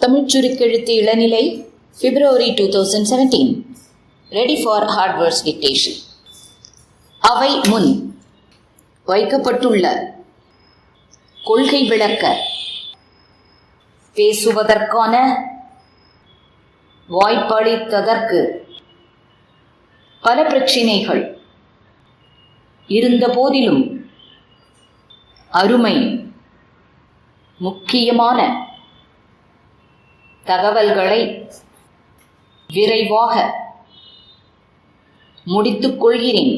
தமிழ்ச் சுருக்கெழுத்து இளநிலை February two thousand seventeen ready for hardwares dictation அவை முன். வைக்கப்பட்டுள்ள. கொள்கை விளக்க. பேசுவதற்கான. வாய்ப்பளித்ததற்கு. பல பிரச்சினைகள். இருந்த போதிலும் அருமை. முக்கியமான. தகவல்களை விரைவாக முடித்துக் கொள்கிறேன்.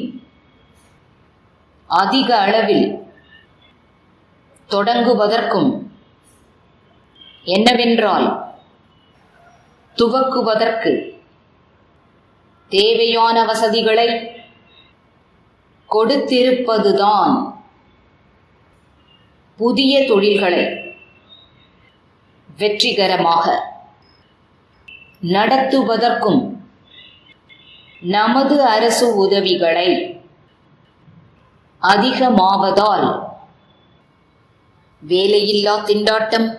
அதிக அளவில் தொடங்குவதற்கும் என்னவென்றால் துவக்குவதற்கு தேவையான வசதிகளை கொடுத்திருப்பதுதான் புதிய தொழில்களை வெற்றிகரமாக நடத்துவதற்கும் நமது அரசு உதவிகளை அதிகமாவதால் வேலையில்லா திண்டாட்டம்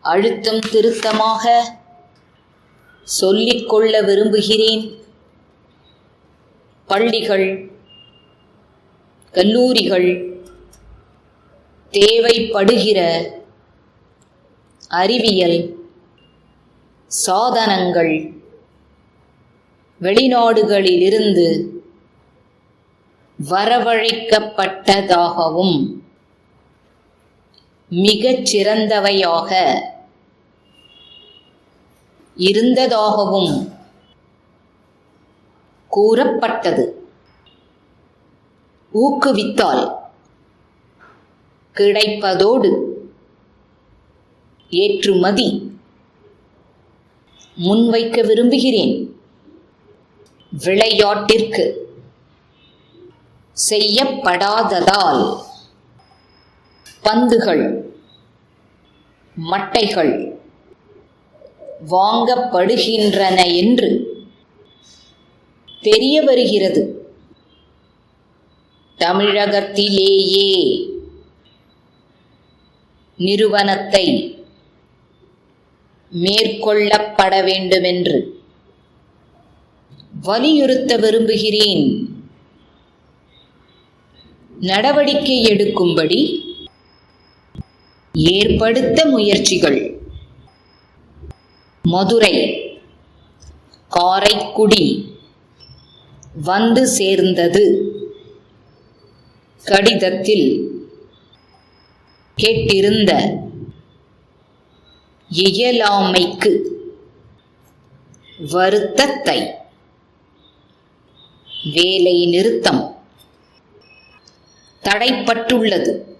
அழுத்தம் திருத்தமாக சொல்லிக்கொள்ள விரும்புகிறேன். பள்ளிகள் கல்லூரிகள் தேவைப்படுகிற அறிவியல் சாதனங்கள். வெளிநாடுகளிலிருந்து வரவழைக்கப்பட்டதாகவும் மிகச் சிறந்தவையாக இருந்ததாகவும் கூறப்பட்டது. ஊக்குவித்தால் கிடைப்பதோடு ஏற்றுமதி முன்வைக்க விரும்புகிறேன். விளையாட்டிற்கு செய்யப்படாததால் பந்துகள் மட்டைகள் வாங்கப்படுகின்றன என்று தெரிய வருகிறது. தமிழகத்திலேயே நிறுவனத்தை மேற்கொள்ளப்பட வேண்டுமென்று. வலியுறுத்த விரும்புகிறேன். நடவடிக்கை எடுக்கும்படி ஏற்படுத்த முயற்சிகள். மதுரை காரைக்குடி வந்து சேர்ந்தது. கடிதத்தில் கேட்டிருந்த இயலாமைக்கு வருத்தத்தை. வேலை நிறுத்தம் தடைப்பட்டுள்ளது.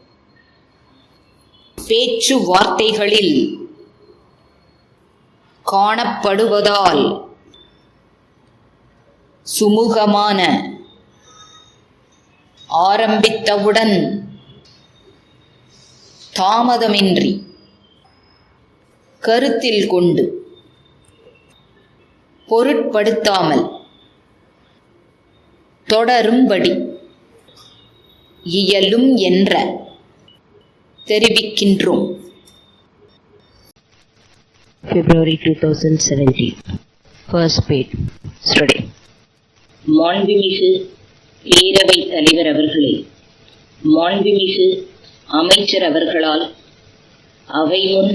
பேச்சுவார்த்தைகளில் காணப்படுவதால் சுமூகமான ஆரம்பித்தவுடன் தாமதமின்றி கருத்தில் கொண்டு பொருட்படுத்தாமல் தொடரும்படி இயலும் என்ற தெரிவிக்கின்றோம் February 2017. First page. Study. மாண்புமிகு பேரவைத் தலைவர் அவர்களே மாண்புமிகு அமைச்சர் அவர்களால் அவை முன்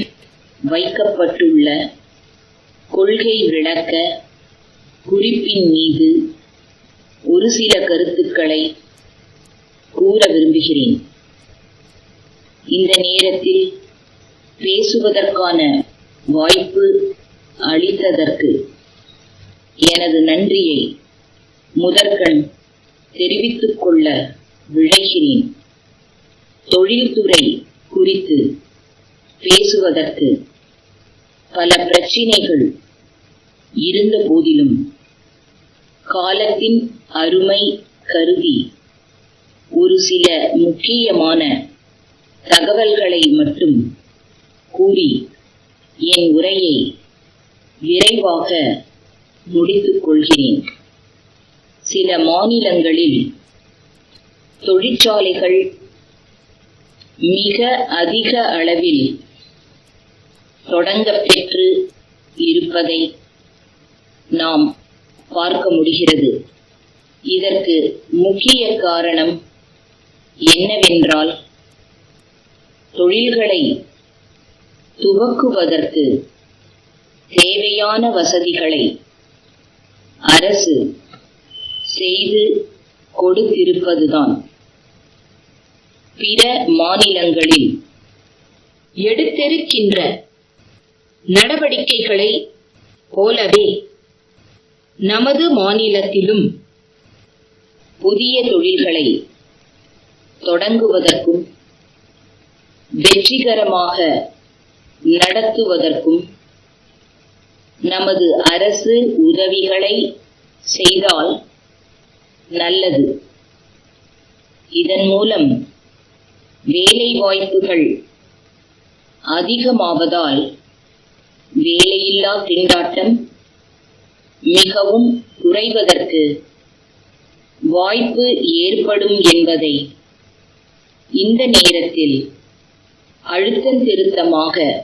வைக்கப்பட்டுள்ள கொள்கை விளக்க குறிப்பின் மீது ஒரு சில கருத்துக்களை கூற விரும்புகிறேன். இந்த நேரத்தில் பேசுவதற்கான வாய்ப்பு அளித்ததற்கு எனது நன்றியை முதற்கண் தெரிவித்துக் கொள்ள விழைகிறேன். தொழில்துறை குறித்து பேசுவதற்கு பல பிரச்சினைகள் இருந்த போதிலும் காலத்தின் அருமை கருதி ஒரு சில முக்கியமான தகவல்களை மட்டும் கூறி என் உரையை விரைவாக முடித்துக் கொள்கிறேன். சில மாநிலங்களில் தொழிற்சாலைகள் மிக அதிக அளவில் தொடங்க பெற்று இருப்பதை நாம் பார்க்க முடிகிறது. இதற்கு முக்கிய காரணம் என்னவென்றால் தொழில்களை துவக்குவதற்கு தேவையான வசதிகளை அரசு செய்து கொடுத்திருப்பதுதான். பிற மாநிலங்களில் எடுத்திருக்கின்ற நடவடிக்கைகளை போலவே நமது மாநிலத்திலும் புதிய தொழில்களை தொடங்குவதற்கும் வெற்றிகரமாக நடத்துவதற்கும் நமது அரசு உதவிகளை செய்தால் நல்லது. இதன் மூலம் வேலை வாய்ப்புகள் அதிகமாவதால் வேலையில்லா திண்டாட்டம் மிகவும் குறைவதற்கு வாய்ப்பு ஏற்படும் என்பதை இந்த நேரத்தில் அழுத்தந்திருத்தமாக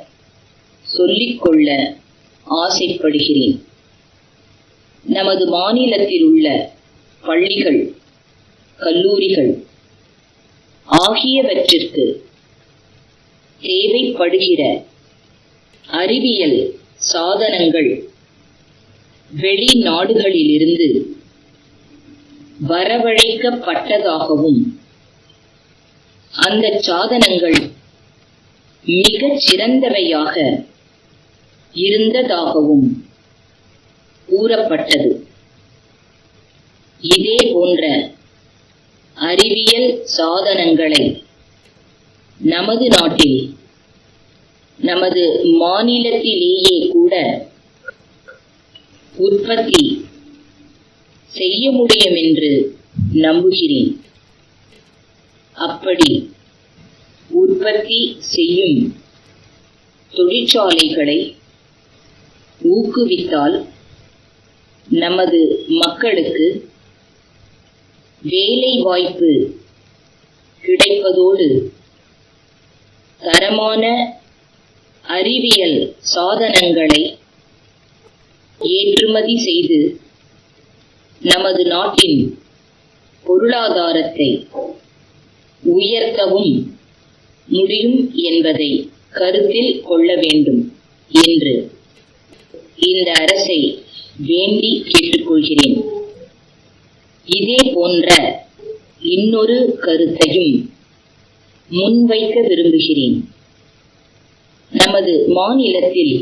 சொல்லிக்கொள்ள ஆசைப்படுகிறேன். நமது மாநிலத்தில் உள்ள பள்ளிகள் கல்லூரிகள் ஆகியவற்றிற்கு தேவைப்படுகிற அறிவியல் சாதனங்கள் வெளிநாடுகளிலிருந்து வரவழைக்கப்பட்டதாகவும் அந்த சாதனங்கள் மிகச் சிறந்தவையாக இருந்ததாகவும் கூறப்பட்டது. இதே போன்ற அறிவியல் சாதனங்களை நமது நாட்டில் நமது மாநிலத்திலேயே கூட உற்பத்தி செய்ய முடியும் என்று நம்புகிறேன். அப்படி உற்பத்தி செய்யும் தொழிற்சாலைகளை ஊக்குவித்தால் நமது மக்களுக்கு வேலை வாய்ப்பு கிடைப்பதோடு தரமான அறிவியல் சாதனங்களை ஏற்றுமதி செய்து நமது நாட்டின் பொருளாதாரத்தை உயர்த்தவும் முடியும் என்பதை கருத்தில் கொள்ள வேண்டும் என்று இந்த அரசை வேண்டி கேட்டுக்கொள்கிறேன். இதே போன்ற இன்னொரு கருத்தையும் முன்வைக்க விரும்புகிறேன். நமது மாநிலத்தில்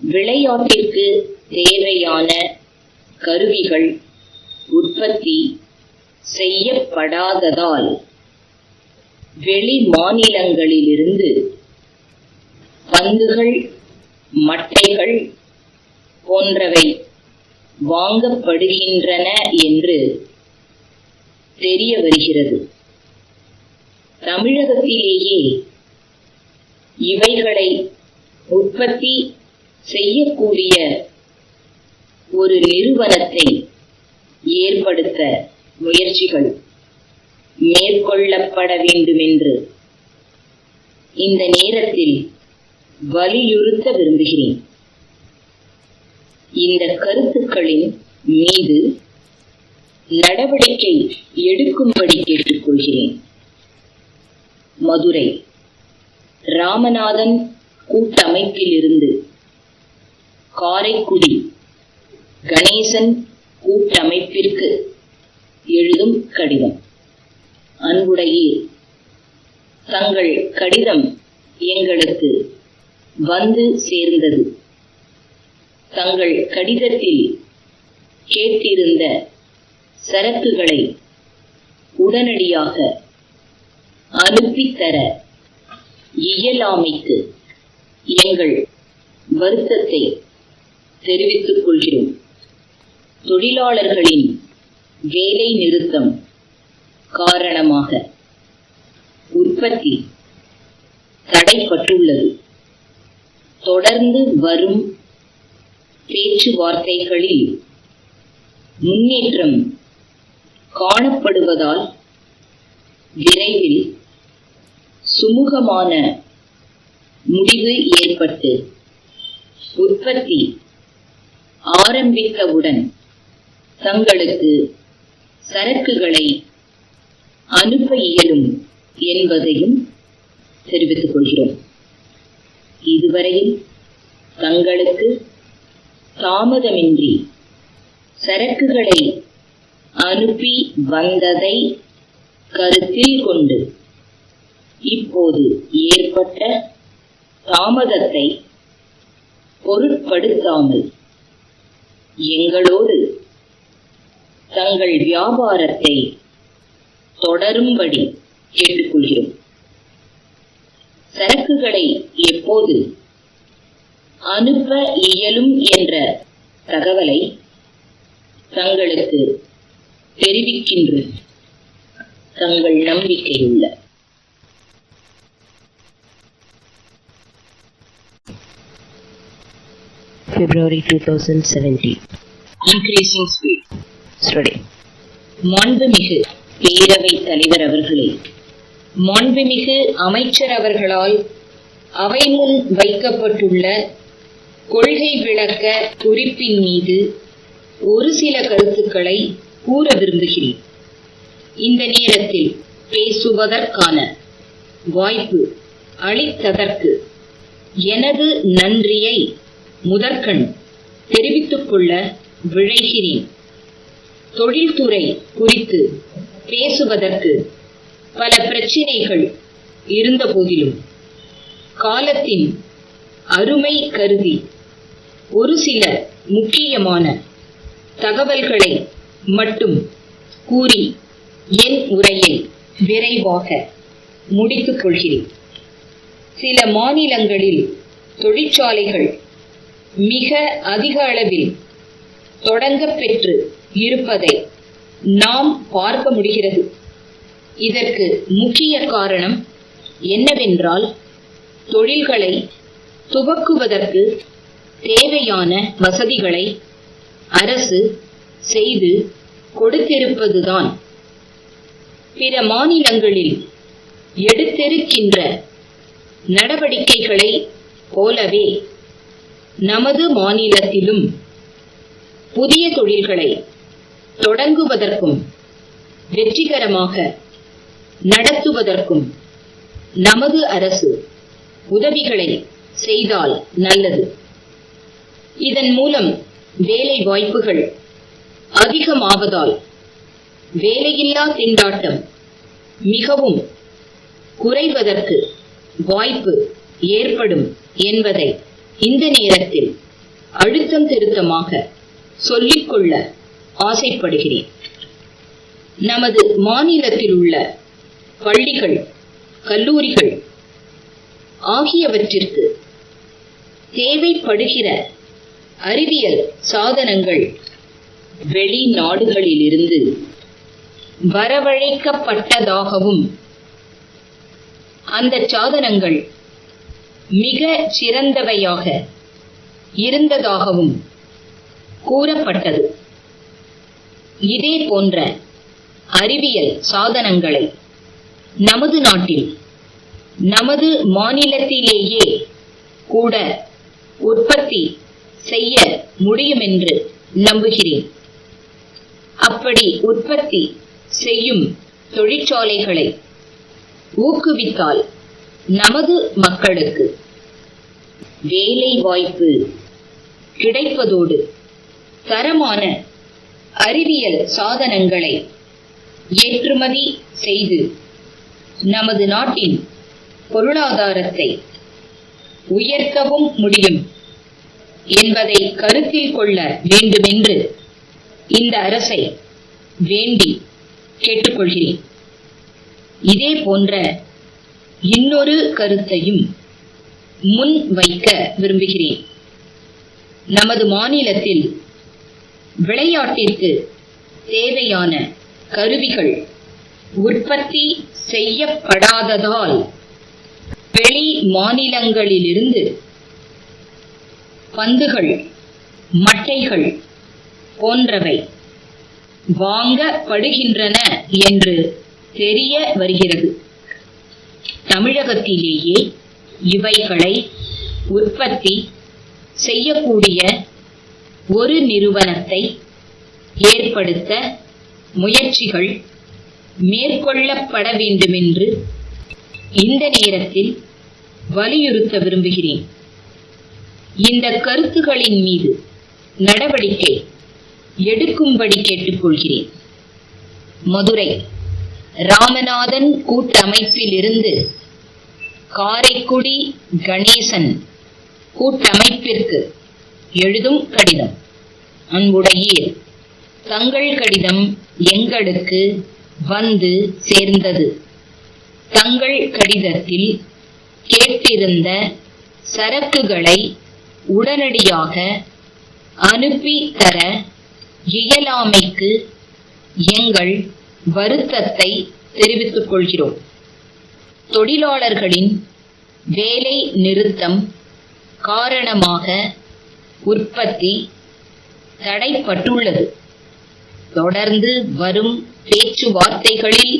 விளையாட்டிற்கு தேவையான கருவிகள் உற்பத்தி செய்யப்படாததால் வெளி மாநிலங்களிலிருந்து பந்துகள் மட்டைகள் போன்றவை வாங்கப்படுகின்றன என்று தெரிய வருகிறது. தமிழகத்திலேயே இவைகளை உற்பத்தி செய்யக்கூடிய ஒரு நிறுவனத்தை ஏற்படுத்த முயற்சிகள் மேற்கொள்ளப்பட வேண்டுமென்று இந்த நேரத்தில் வலியுறுத்த விரும்புகிறேன். இந்த கருத்துக்களின் மீது நடவடிக்கை எடுக்கும்படி கேட்டுக்கொள்கிறேன். மதுரை ராமநாதன் கூட்டமைப்பிலிருந்து. காரைக்குடி கணேசன் கூட்டமைப்பிற்கு எழுதும் கடிதம். அன்புடையீர் தங்கள் கடிதம் எங்களுக்கு வந்து சேர்ந்தது. தங்கள் கடிதத்தில் கேட்டிருந்த சரக்குகளை உடனடியாக அனுப்பித்தர இயலாமைக்கு எங்கள் வருத்தத்தை தெரிவித்துக் கொள்கிறோம். தொழிலாளர்களின் வேலை நிறுத்தம் காரணமாக உற்பத்தி தடைப்பட்டுள்ளது தொடர்ந்து வரும் பேச்சுவார்த்தைகளில் முன்னேற்றம் காணப்படுவதால் விரைவில் சுமூகமான முடிவு ஏற்பட்டு உற்பத்தி ஆரம்பித்தவுடன் தங்களுக்கு சரக்குகளை அனுப்ப இயலும் என்பதையும் தெரிவித்துக் கொள்கிறோம். இதுவரையில் தங்களுக்கு தாமதமின்றி சரக்குகளை அனுப்பி வந்ததை கருத்தில் கொண்டு இப்போது ஏற்பட்ட தாமதத்தை பொருட்படுத்தாமல் எங்களோடு தங்கள் வியாபாரத்தை தொடரும்படி கேட்டுக்கொள்கிறோம். சரக்குகளை எப்போது அனுப்ப இயலும் என்ற தகவலை தங்களுக்கு தெரிவிக்கின்ற தங்கள் நம்பிக்கையுள்ள February 2070. Increasing speed Study. மாண்புமிகு பேரவைத் தலைவர் அவர்களே மாண்புமிகு அமைச்சர் அவர்களால் அவை முன் வைக்கப்பட்டுள்ள கொள்கை விளக்க குறிப்பின் மீது ஒரு சில கருத்துக்களை கூற விரும்புகிறேன் இந்த நேரத்தில் பேசுவதற்கான வாய்ப்பு அளித்ததற்கு எனது நன்றியை முதற்கண் தெரிவித்துக் கொள்ள விழைகிறேன். தொழில்துறை குறித்து பேசுவதற்கு பல பிரச்சினைகள் இருந்தபோதிலும் காலத்தின் அருமை கருதி ஒரு சில முக்கியமான தகவல்களை மட்டும் கூறி என் உரையை விரைவாக முடித்துக் கொள்கிறேன் சில மாநிலங்களில் தொழிற்சாலைகள் மிக அதிக அளவில் தொடங்கப் பெற்று இருப்பதை நாம் பார்க்க முடிகிறது. இதற்கு முக்கிய காரணம் என்னவென்றால் தொழில்களை துவக்குவதற்கு தேவையான வசதிகளை அரசு செய்து கொடுத்திருப்பதுதான். பிற மாநிலங்களில் எடுத்திருக்கின்ற நடவடிக்கைகளை போலவே நமது மாநிலத்திலும் புதிய தொழில்களை தொடங்குவதற்கும் வெற்றிகரமாக நடத்துவதற்கும் நமது அரசு உதவிகளை செய்தால் நல்லது. இதன் மூலம் வேலை வாய்ப்புகள் அதிகமாவதால் வேலையில்லா திண்டாட்டம் மிகவும் குறைவதற்கு வாய்ப்பு ஏற்படும் என்பதை இந்த நேரத்தில் அழுத்தம் திருத்தமாக சொல்லிக்கொள்ள ஆசைப்படுகிறேன். நமது மாநிலத்தில் உள்ள பள்ளிகள் கல்லூரிகள் ஆகியவற்றிற்கு தேவைப்படுகிற அறிவியல் சாதனங்கள் வெளிநாடுகளிலிருந்து வரவழைக்கப்பட்டதாகவும் அந்த சாதனங்கள் மிக சிறந்தவையாக இருந்ததாகவும் கூறப்பட்டது. இதே போன்ற அறிவியல் சாதனங்களை நமது நாட்டில் நமது மாநிலத்திலேயே கூட உற்பத்தி செய்ய முடியும் என்று நம்புகிறேன். அப்படி உற்பத்தி செய்யும் தொழிற்சாலைகளை ஊக்குவித்தால் நமது மக்களுக்கு வேலை வாய்ப்பு கிடைப்பதோடு தரமான அறிவியல் சாதனங்களை ஏற்றுமதி செய்து நமது நாட்டின் பொருளாதாரத்தை உயர்த்தவும் முடியும் என்பதை கருத்தில் கொள்ள வேண்டுமென்று இந்த அரசை வேண்டி கேட்டுக்கொள்கிறேன். இதே போன்ற இன்னொரு கருத்தையும் முன் வைக்க விரும்புகிறேன். நமது மாநிலத்தில் விளையாட்டிற்கு தேவையான கருவிகள் உற்பத்தி செய்யப்படாததால் வெளி மாநிலங்களிலிருந்து பந்துகள் மட்டைகள் போன்றவை வாங்கப்படுகின்றன என்று தெரிய வருகிறது. தமிழகத்திலேயே இவைகளை உற்பத்தி செய்யக்கூடிய ஒரு நிறுவனத்தை ஏற்படுத்த முயற்சிகள் மேற்கொள்ளப்பட வேண்டுமென்று இந்த நேரத்தில் வலியுறுத்த விரும்புகிறேன். இந்த கருத்துகளின் மீது நடவடிக்கை எடுக்கும்படி கேட்டுக்கொள்கிறேன். மதுரை ராமநாதன் கூட்டமைப்பிலிருந்து காரைக்குடி கணேசன் கூட்டமைப்பிற்கு எழுதும் கடிதம். அன்புடையீர் தங்கள் கடிதம் எங்களுக்கு வந்து சேர்ந்தது. தங்கள் கடிதத்தில் கேட்டிருந்த சரக்குகளை உடனடியாக அனுப்பி தர இயலாமைக்கு எங்கள் வருத்தத்தை தெரிவித்துக் கொள்கிறோம். தொழிலாளர்களின் வேலை நிறுத்தம் காரணமாக உற்பத்தி தடைப்பட்டுள்ளது. தொடர்ந்து வரும் பேச்சுவார்த்தைகளில்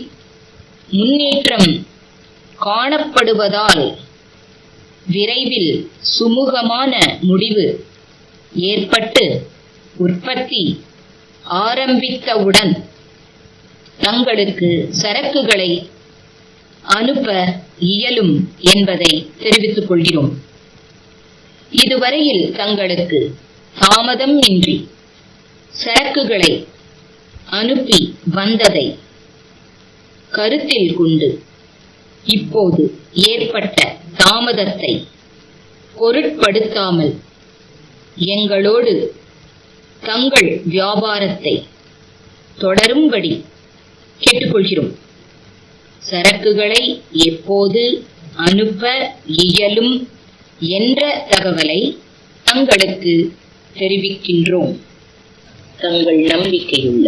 முன்னேற்றம் காணப்படுவதால் விரைவில் சுமூகமான முடிவு ஏற்பட்டு உற்பத்தி ஆரம்பித்தவுடன் தங்களுக்கு சரக்குகளை அனுப்ப இயலும் என்பதை தெரிவித்துக் கொள்கிறோம். இதுவரையில் தங்களுக்கு தாமதம் இன்றி சரக்குகளை அனுப்பி வந்ததை கருத்தில் கொண்டு இப்போது ஏற்பட்ட தாமதத்தை பொருட்படுத்தாமல் எங்களோடு தங்கள் வியாபாரத்தை தொடரும்படி கேட்டுக்கொள்கிறோம். சரக்குகளை எப்போது அனுப்ப இயலும் என்ற தகவலை தங்களுக்கு தெரிவிக்கின்றோம். தங்கள் நம்பிக்கையுள்ள